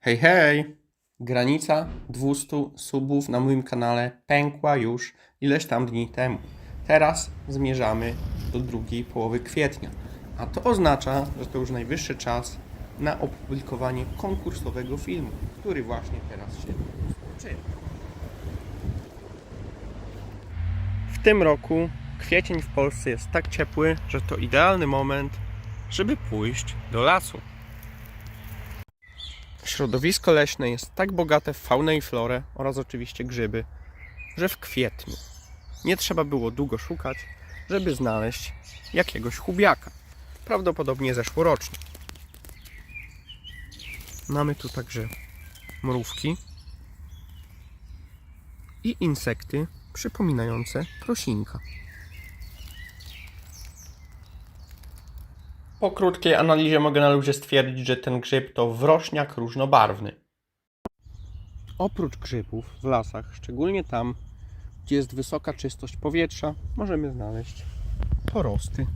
Hej, hej! Granica 200 subów na moim kanale pękła już ileś tam dni temu. Teraz zmierzamy do drugiej połowy kwietnia. A to oznacza, że to już najwyższy czas na opublikowanie konkursowego filmu, który właśnie teraz się rozpoczyna. W tym roku kwiecień w Polsce jest tak ciepły, że to idealny moment, żeby pójść do lasu. Środowisko leśne jest tak bogate w faunę i florę oraz oczywiście grzyby, że w kwietniu nie trzeba było długo szukać, żeby znaleźć jakiegoś chubiaka. Prawdopodobnie zeszłoroczny. Mamy tu także mrówki i insekty przypominające prosinka. Po krótkiej analizie mogę na luzie stwierdzić, że ten grzyb to wrośniak różnobarwny. Oprócz grzybów w lasach, szczególnie tam, gdzie jest wysoka czystość powietrza, możemy znaleźć porosty.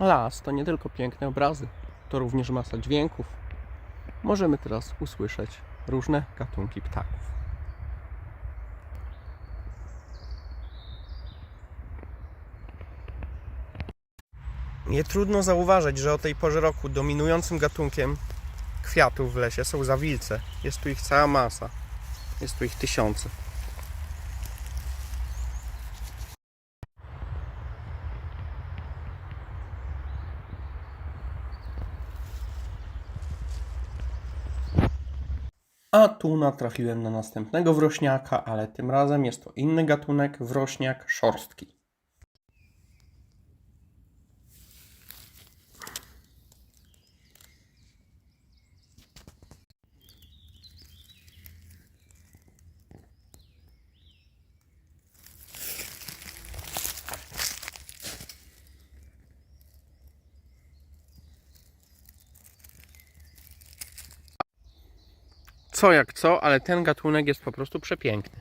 Las to nie tylko piękne obrazy, to również masa dźwięków. Możemy teraz usłyszeć różne gatunki ptaków. Nie trudno zauważyć, że o tej porze roku dominującym gatunkiem kwiatów w lesie są zawilce. Jest tu ich cała masa. Jest tu ich tysiące. A tu natrafiłem na następnego wrośniaka, ale tym razem jest to inny gatunek, wrośniak szorstki. Co jak co, ale ten gatunek jest po prostu przepiękny.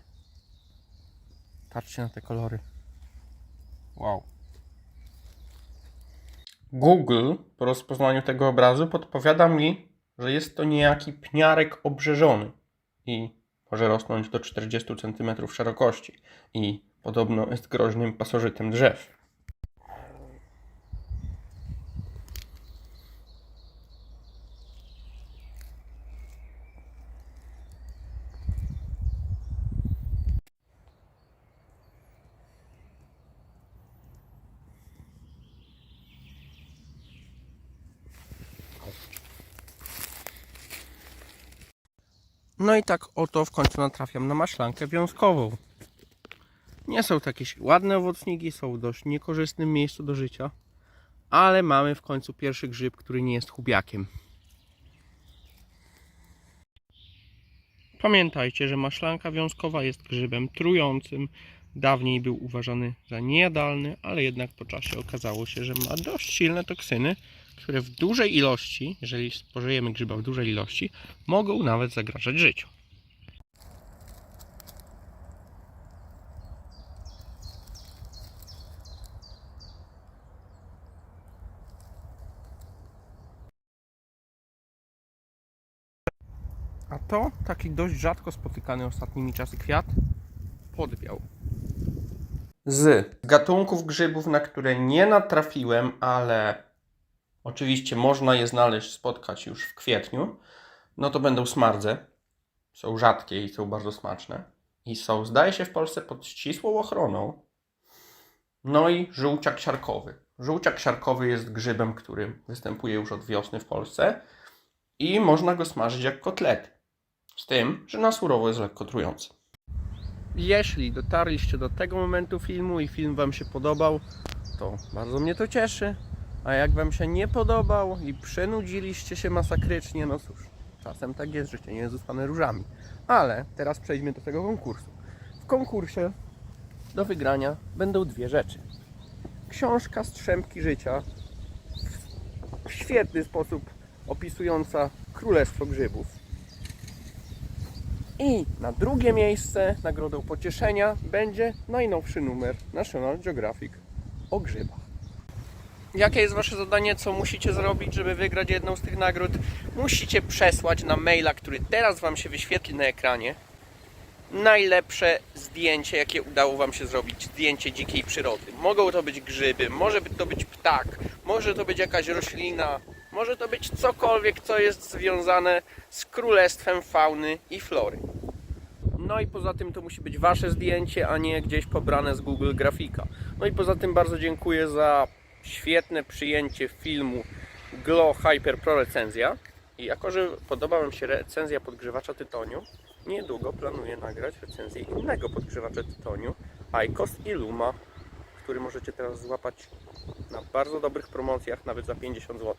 Patrzcie na te kolory. Wow. Google po rozpoznaniu tego obrazu podpowiada mi, że jest to niejaki pniarek obrzeżony i może rosnąć do 40 cm szerokości i podobno jest groźnym pasożytem drzew. No i tak oto w końcu natrafiam na maślankę wiązkową. Nie są to jakieś ładne owocniki, są w dość niekorzystnym miejscu do życia, ale mamy w końcu pierwszy grzyb, który nie jest chubiakiem. Pamiętajcie, że maślanka wiązkowa jest grzybem trującym. Dawniej był uważany za niejadalny, ale jednak po czasie okazało się, że ma dość silne toksyny, które w dużej ilości, jeżeli spożyjemy grzyba w dużej ilości, mogą nawet zagrażać życiu. A to taki dość rzadko spotykany ostatnimi czasy kwiat podbiał. Z gatunków grzybów, na które nie natrafiłem, ale oczywiście można je znaleźć, spotkać już w kwietniu, no to będą smardze. Są rzadkie i są bardzo smaczne. I są, zdaje się, w Polsce pod ścisłą ochroną. No i żółciak siarkowy. Żółciak siarkowy jest grzybem, który występuje już od wiosny w Polsce i można go smażyć jak kotlety. Z tym, że na surowo jest lekko trujący. Jeśli dotarliście do tego momentu filmu i film Wam się podobał, to bardzo mnie to cieszy. A jak Wam się nie podobał i przenudziliście się masakrycznie, no cóż, czasem tak jest, życie nie jest uspane różami. Ale teraz przejdźmy do tego konkursu. W konkursie do wygrania będą dwie rzeczy. Książka Strzępki Życia w świetny sposób opisująca Królestwo Grzybów. I na drugie miejsce nagrodą pocieszenia będzie najnowszy numer National Geographic o grzybach. Jakie jest Wasze zadanie? Co musicie zrobić, żeby wygrać jedną z tych nagród? Musicie przesłać na maila, który teraz Wam się wyświetli na ekranie, najlepsze zdjęcie, jakie udało Wam się zrobić. Zdjęcie dzikiej przyrody. Mogą to być grzyby, może to być ptak, może to być jakaś roślina, może to być cokolwiek, co jest związane z królestwem fauny i flory. No i poza tym to musi być Wasze zdjęcie, a nie gdzieś pobrane z Google Grafika. No i poza tym bardzo dziękuję za świetne przyjęcie filmu Glow Hyper Pro recenzja. I jako, że podoba Wam się recenzja podgrzewacza tytoniu, niedługo planuję nagrać recenzję innego podgrzewacza tytoniu ICOS Illuma, który możecie teraz złapać na bardzo dobrych promocjach, nawet za 50 zł.